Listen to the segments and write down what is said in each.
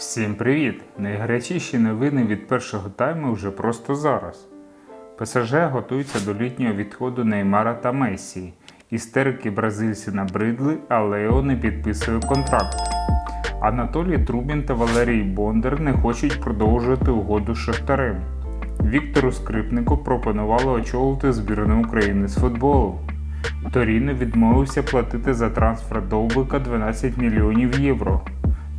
Всім привіт! Найгарячіші новини від першого тайму вже просто зараз. ПСЖ готується до літнього відходу Неймара та Мессі. Істерики бразильці набридли, а Лео не підписує контракт. Анатолій Трубін та Валерій Бондар не хочуть продовжувати угоду з Шахтарем. Віктору Скрипнику пропонували очолити збірну України з футболу. Торіно відмовився платити за трансфер Довбика 12 мільйонів євро.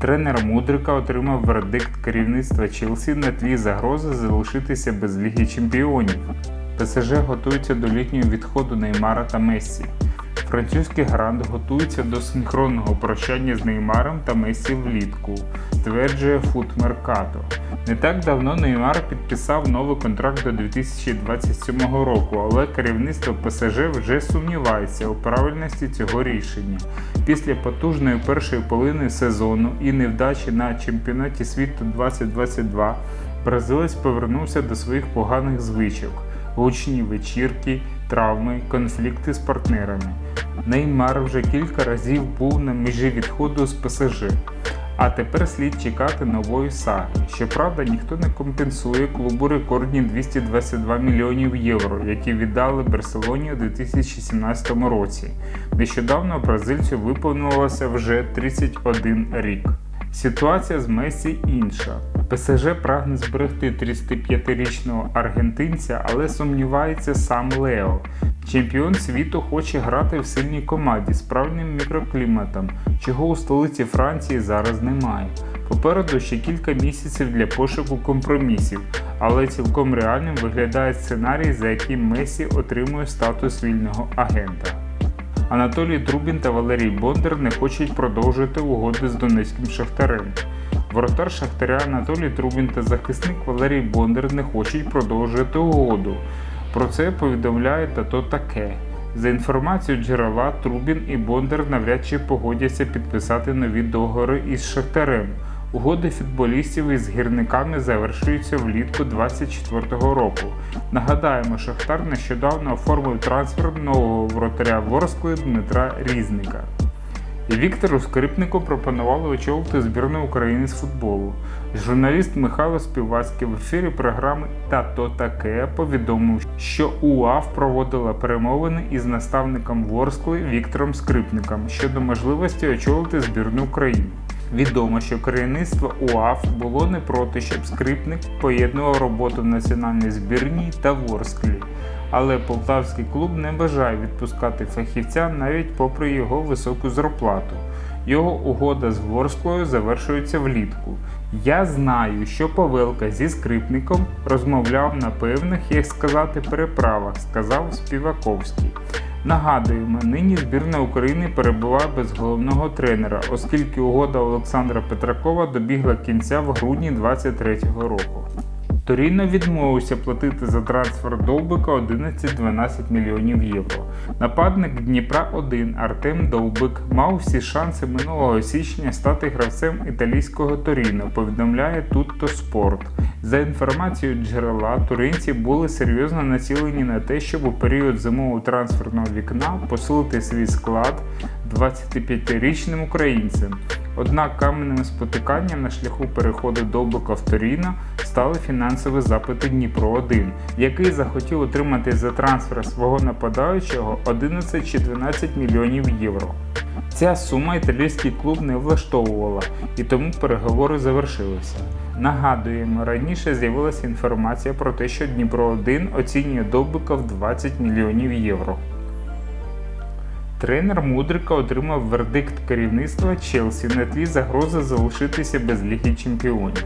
Тренер Мудрика отримав вердикт керівництва Челсі на тлі загрози залишитися без Ліги Чемпіонів. ПСЖ готується до літнього відходу Неймара та Мессі. Французький грант готується до синхронного прощання з Неймаром та Мессі влітку, стверджує Футмеркато. Не так давно Неймар підписав новий контракт до 2027 року, але керівництво ПСЖ вже сумнівається у правильності цього рішення. Після потужної першої половини сезону і невдачі на чемпіонаті світу 2022 бразилець повернувся до своїх поганих звичок: гучні вечірки, травми, конфлікти з партнерами. Неймар вже кілька разів був на межі відходу з ПСЖ. А тепер слід чекати нової саги. Щоправда, ніхто не компенсує клубу рекордні 222 мільйонів євро, які віддали Барселоні у 2017 році. Нещодавно бразильцю виповнилося вже 31 рік. Ситуація з Месі інша. ПСЖ прагне зберегти 35-річного аргентинця, але сумнівається сам Лео. Чемпіон світу хоче грати в сильній команді з правильним мікрокліматом, чого у столиці Франції зараз немає. Попереду ще кілька місяців для пошуку компромісів, але цілком реальним виглядає сценарій, за яким Месі отримує статус вільного агента. Анатолій Трубін та Валерій Бондар не хочуть продовжувати угоди з Донецьким Шахтарем. Воротар Шахтаря Анатолій Трубін та захисник Валерій Бондар не хочуть продовжувати угоду. Про це повідомляє Тато Таке. За інформацією джерела, Трубін і Бондар навряд чи погодяться підписати нові договори із Шахтарем. Угоди футболістів із гірниками завершуються влітку 2024 року. Нагадаємо, Шахтар нещодавно оформив трансфер нового вратаря Ворскли Дмитра Різника. Віктору Скрипнику пропонували очолити збірну України з футболу. Журналіст Михайло Співацький в ефірі програми Та то таке повідомив, що УАФ проводила перемовини із наставником Ворскли Віктором Скрипником щодо можливості очолити збірну України. Відомо, що керівництво УАФ було не проти, щоб скрипник поєднував роботу в національній збірній та Ворсклі. Але полтавський клуб не бажає відпускати фахівця навіть попри його високу зарплату. Його угода з Ворсклою завершується влітку. Я знаю, що Павелка зі скрипником розмовляв на певних, як сказати, переправах, сказав Співаковський. Нагадуємо, нині збірна України перебуває без головного тренера, оскільки угода Олександра Петракова добігла кінця в грудні 2023 року. Торіно відмовився платити за трансфер Довбика 11-12 мільйонів євро. Нападник Дніпра 1 Артем Довбик мав всі шанси минулого січня стати гравцем італійського Торіно, повідомляє Tutto Sport. За інформацією джерела, туринці були серйозно націлені на те, щоб у період зимового трансферного вікна посилити свій склад 25-річним українцем. Однак каменним спотиканням на шляху переходу Довбика в Торіно стали фінансові запити Дніпро 1 який захотів отримати за трансфер свого нападаючого 11 чи 12 мільйонів євро. Ця сума італійський клуб не влаштовувала, і тому переговори завершилися. Нагадуємо, раніше з'явилася інформація про те, що Дніпро 1 оцінює Довбика в 20 мільйонів євро. Тренер Мудрика отримав вердикт керівництва Челсі на тлі загрози залишитися без Ліги Чемпіонів.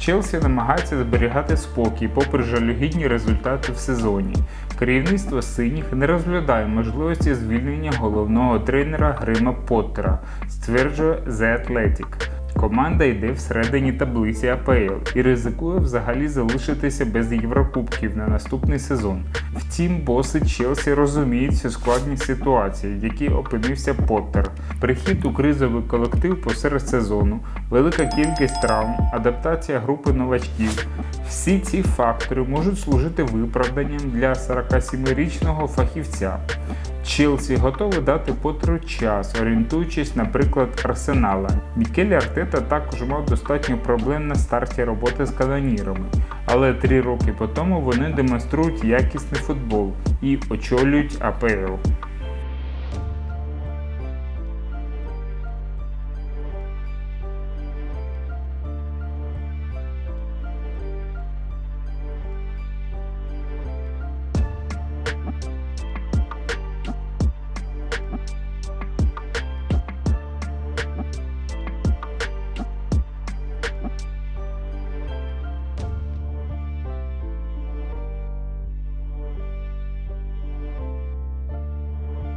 Челсі намагається зберігати спокій, попри жалюгідні результати в сезоні. Керівництво синіх не розглядає можливості звільнення головного тренера Грима Поттера, стверджує The Athletic. Команда йде всередині таблиці АПЛ і ризикує взагалі залишитися без Єврокубків на наступний сезон. Втім, боси Челсі розуміють цю складність ситуації, в якій опинився Поттер. Прихід у кризовий колектив посеред сезону, велика кількість травм, адаптація групи новачків. Всі ці фактори можуть служити виправданням для 47-річного фахівця. Челсі готовий дати Потру час, орієнтуючись, наприклад, Арсенала. Мікелі Артета також мав достатньо проблем на старті роботи з канонірами, але три роки по тому вони демонструють якісний футбол і очолюють АПЛ.